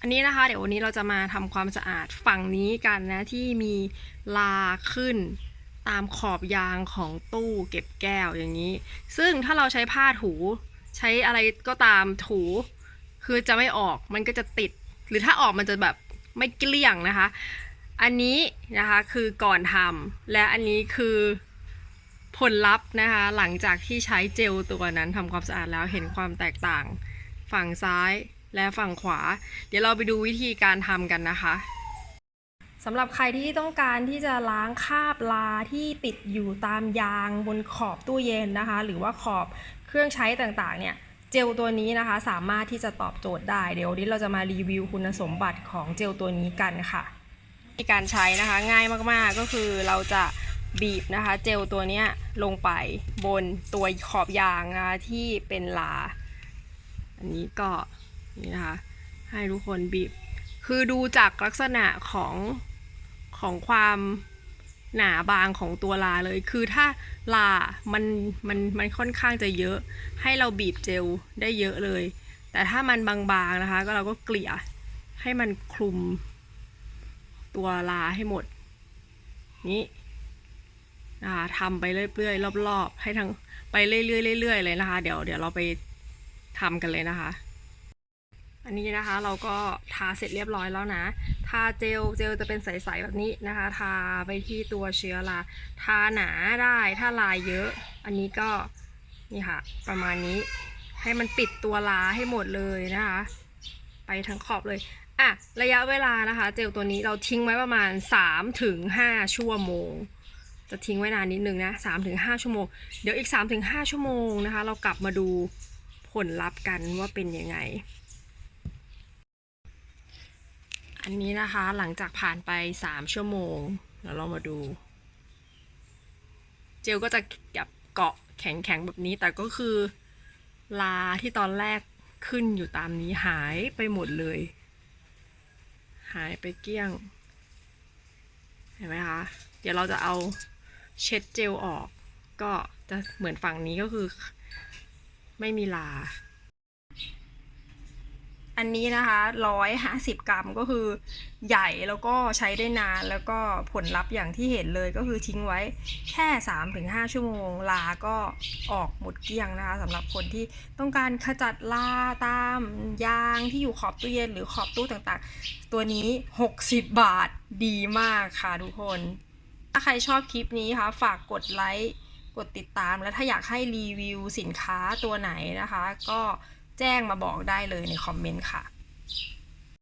อันนี้นะคะ เดี๋ยววันนี้เราจะมาทำความสะอาดฝั่งนี้กันนะ ที่มีลาขึ้นตามขอบยางของตู้เก็บแก้วอย่างนี้ ซึ่งถ้าเราใช้ผ้าถูใช้อะไรก็ตามถู คือจะไม่ออกมันก็จะติด หรือถ้าออกมันจะแบบไม่เกลี้ยงนะคะ อันนี้นะคะคือก่อนทำและอันนี้คือผลลัพธ์นะคะ หลังจากที่ใช้เจลตัวนั้นทำความสะอาดแล้วเห็นความแตกต่าง ฝั่งซ้าย และฝั่งขวา เดี๋ยวเราไปดูวิธีการทำกันนะคะสำหรับใครที่ต้องการที่จะล้างคราบลาที่ติดอยู่ตามยางบนขอบตู้เย็นนะคะ หรือว่าขอบเครื่องใช้ต่างๆ เนี่ยเจลตัวนี้นะคะสามารถที่จะตอบโจทย์ได้เดี๋ยวนี้เราจะมารีวิวคุณสมบัติของเจลตัวนี้กันค่ะวิธีการใช้นะคะง่ายมากๆก็คือเราจะบีบนะคะ เจลตัวนี้ลงไปบนตัวขอบยางนะคะที่เป็นลา อันนี้ก็ นี่นะคะ ให้ทุกคนบีบ คือดูจากลักษณะของของความหนาบางของตัวลาเลย คือถ้าลา มัน มัน มันค่อนข้างจะเยอะ ให้เราบีบเจลได้เยอะเลย แต่ถ้ามันบางๆนะคะ ก็เราก็เกลี่ยให้มันคลุม ตัวลาให้หมด นี้นะคะทำไปเรื่อยๆรอบๆ ให้ทั้งไปเรื่อยๆเรื่อยๆเลยนะคะ เดี๋ยวเดี๋ยวเราไปทำกันเลยนะคะ อันนี้นะคะเราก็ทาเสร็จเรียบร้อยแล้วนะ ทาเจลเจลจะเป็นใสๆแบบนี้นะคะ ทาไปที่ตัวเชื้อราทาหนาได้ถ้าลายเยอะ อันนี้ก็นี่ค่ะ ประมาณนี้ให้มันปิดตัวลาให้หมดเลยนะคะ ไปทั้งขอบเลยอะระยะเวลานะคะ เจลตัวนี้เราทิ้งไว้ประมาณ3ถึง5ชั่วโมง จะทิ้งไว้นานนิดนึงนะ3ถึง5ชั่วโมง เดี๋ยวอีก3ถึง5ชั่วโมงนะคะ เรากลับมาดูผลลัพธ์กันว่าเป็นยังไง อันนี้นะคะหลังจากผ่านไป3ชั่วโมงเดี๋ยวเรามาดู เจลก็จะแบบเกาะแข็งๆแบบนี้แต่ก็คือ ลาที่ตอนแรกขึ้นอยู่ตามนี้หายไปหมดเลย หายไปเกลี้ยง เห็นไหมคะ เดี๋ยวเราจะเอาเช็ดเจลออก ก็จะเหมือนฝั่งนี้ก็คือ ไม่มีลา อันนี้นะคะร้อยห้าสิบกรัมก็คือใหญ่แล้วก็ใช้ได้นานแล้วก็ผลลัพธ์อย่างที่เห็นเลยก็คือทิ้งไว้แค่สามถึงห้าชั่วโมง ลาก็ออกหมดเกลี้ยงนะคะสำหรับคนที่ต้องการขจัดลาตามยางที่อยู่ขอบตู้เย็นหรือขอบตู้ต่างๆ ตัวนี้ 60 บาทดีมากค่ะทุกคน ถ้าใครชอบคลิปนี้ค่ะฝากกดไลค์กดติดตามแล้วถ้าอยากให้รีวิวสินค้าตัวไหนนะคะ ก็ แจ้งมาบอกได้เลยในคอมเมนต์ค่ะ